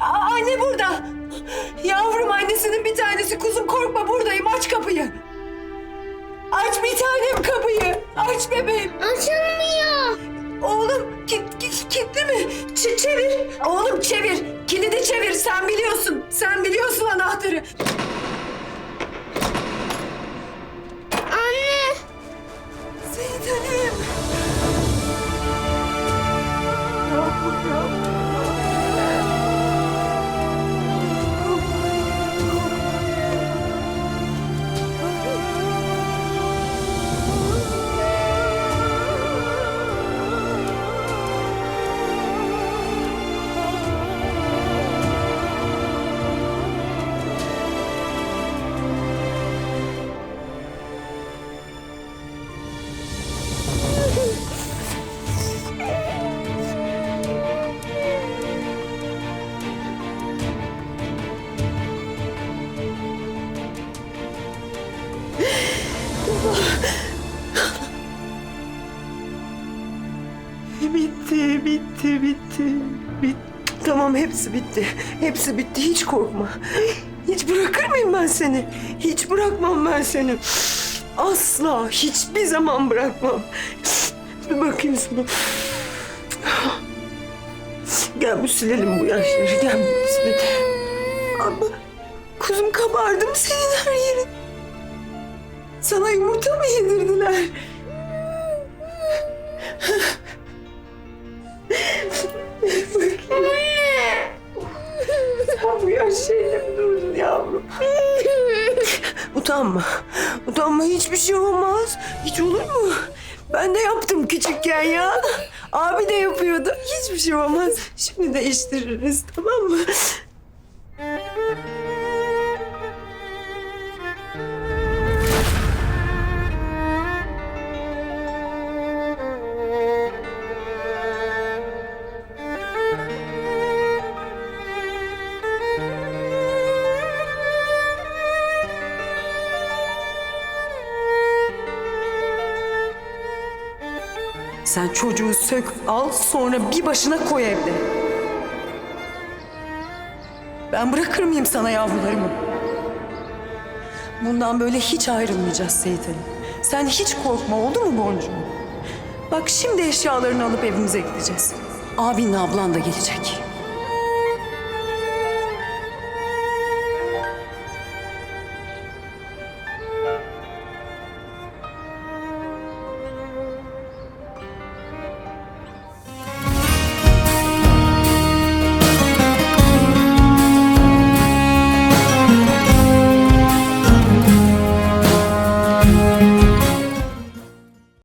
Seyit'in anne burada. Yavrum annesinin bir tanesi kuzum korkma buradayım aç kapıyı. Aç bir tanem kapıyı. Aç bebeğim. Açılmıyor. Oğlum kit, kit, kilitli mi? Ç- çevir. Oğlum çevir. Kilidi çevir. Sen biliyorsun. Sen Bitti, bitti, bitti. Tamam hepsi bitti. Hepsi bitti. Hiç korkma. Hiç bırakır mıyım ben seni? Hiç bırakmam ben seni. Asla, hiçbir zaman bırakmam. Bir bakayım sana. Gel bu silelim bu yaşları. Gel bu silelim. Ama kuzum kabardı mı senin her yerin? Sana yumurta mı yedirdiler? Yaşlarıyla mı durdun yavrum? Utanma. Utanma hiçbir şey olmaz. Hiç olur mu? Ben de yaptım küçükken ya. Abi de yapıyordu. Hiçbir şey olmaz. Şimdi değiştiririz tamam mı? Sen çocuğu sök, al sonra bir başına koy evde. Ben bırakır mıyım sana yavrularımı? Bundan böyle hiç ayrılmayacağız Seyit. Sen hiç korkma oldu mu boncuğum? Bak şimdi eşyalarını alıp evimize gideceğiz. Abinle ablan da gelecek.